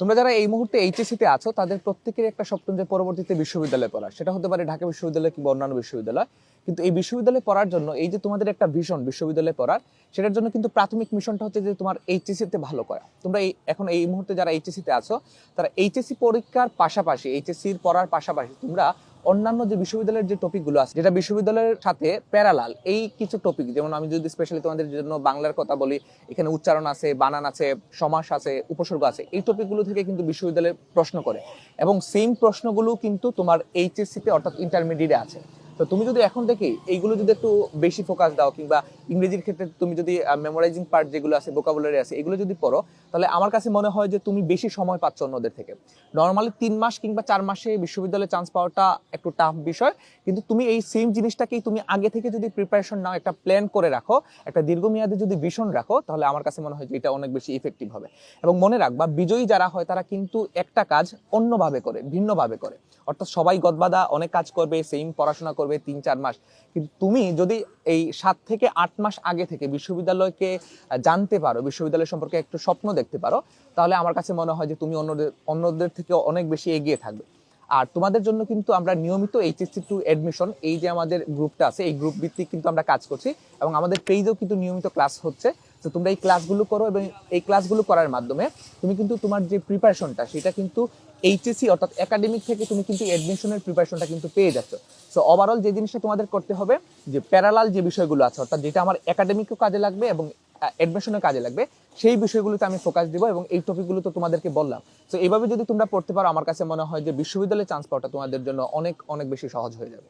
তোমরা যারা এই মুহূর্তে এইচএসিতে আছো, তাদের প্রত্যেকের একটা স্বপ্ন যে পরবর্তীতে বিশ্ববিদ্যালয়ে পড়া সেটা হতে পারে ঢাকা বিশ্ববিদ্যালয় কিংবা অন্যান্য বিশ্ববিদ্যালয়। কিন্তু এই বিশ্ববিদ্যালয়ে পড়ার জন্য, এই যে তোমাদের একটা ভিশন বিশ্ববিদ্যালয়ে পড়ার, সেটার জন্য কিন্তু প্রাথমিক মিশনটা হচ্ছে যে তোমার এইচএসিতে ভালো করা। তোমরা এই এখন এই মুহূর্তে যারা এইচএসিতে আছো, তারা এইচএসসি পরীক্ষার পাশাপাশি এইচএসসির পড়ার পাশাপাশি তোমরা অন্যান্য যে বিশ্ববিদ্যালয়ের যে টপিকগুলো আছে, যেটা বিশ্ববিদ্যালয়ের সাথে প্যারালাল এই কিছু টপিক যেমন আমি যদি স্পেশালি তোমাদের জন্য বাংলার কথা বলি, এখানে উচ্চারণ আছে, বানান আছে, সমাস আছে, উপসর্গ আছে, এই টপিকগুলো থেকে কিন্তু বিশ্ববিদ্যালয়ে প্রশ্ন করে। এবং সেম প্রশ্নগুলো কিন্তু তোমার এইচএসসিতে অর্থাৎ ইন্টারমিডিয়েটে আছে। তো তুমি যদি এখন দেখি, এইগুলো যদি একটু বেশি ফোকাস দাও কিংবা ইংরেজির ক্ষেত্রে তুমি যদি মেমোরাইজিং পার্ট যেগুলো আছে ভোকাবুলারি আছে, এগুলো যদি পড়ো, তাহলে আমার কাছে মনে হয় যে তুমি বেশি সময় পাচ্ছ অন্যদের থেকে। নর্মালি তিন মাস কিংবা চার মাসে বিশ্ববিদ্যালয়ে চান্স পাওয়াটা একটু টাফ বিষয়, কিন্তু তুমি এই সেম জিনিসটাকেই তুমি আগে থেকে যদি প্রিপারেশন নাও, একটা প্ল্যান করে রাখো, একটা দীর্ঘমেয়াদী যদি ভিশন রাখো, তাহলে আমার কাছে মনে হয় যে এটা অনেক বেশি ইফেক্টিভ হবে। এবং মনে রাখবা, বিজয়ী যারা হয়, তারা কিন্তু একটা কাজ অন্যভাবে করে, ভিন্নভাবে করে। অর্থাৎ সবাই গদবাদা, অনেক কাজ করবে সেম পড়াশোনা করবে তিন চার মাস। কিন্তু তুমি যদি এই সাত থেকে আট মাস আগে থেকে বিশ্ববিদ্যালয়কে জানতে পারো, বিশ্ববিদ্যালয় সম্পর্কে একটু স্বপ্ন দেখতে পারো, তাহলে আমার কাছে মনে হয় যে তুমি অন্যদের অন্যদের থেকে অনেক বেশি এগিয়ে থাকবে। আর তোমাদের জন্য কিন্তু আমরা নিয়মিত এইচএসসি টু এডমিশন এই যে আমাদের গ্রুপটা আছে, এই গ্রুপ ভিত্তিক কিন্তু আমরা কাজ করছি এবং আমাদের পেজেও কিন্তু নিয়মিত ক্লাস হচ্ছে। তো তোমরা এই ক্লাসগুলো করো এবং এই ক্লাসগুলো করার মাধ্যমে তুমি কিন্তু তোমার যে প্রিপারেশনটা সেটা কিন্তু এইচএসসি অর্থাৎ একাডেমিক থেকে তুমি কিন্তু এডমিশনের প্রিপারেশনটা কিন্তু পেয়ে যাচ্ছ। সো ওভারঅল যে জিনিসটা তোমাদের করতে হবে, যে প্যারালাল যে বিষয়গুলো আছে, অর্থাৎ যেটা আমার একাডেমিকও কাজে লাগবে এবং অ্যাডমিশনের কাজে লাগবে, সেই বিষয়গুলোতে আমি ফোকাস দিব এবং এই টপিকগুলো তো তোমাদেরকে বললাম। তো এইভাবে যদি তোমরা পড়তে পারো, আমার কাছে মনে হয় যে বিশ্ববিদ্যালয়ে চান্স পাওয়াটা তোমাদের জন্য অনেক অনেক বেশি সহজ হয়ে যাবে।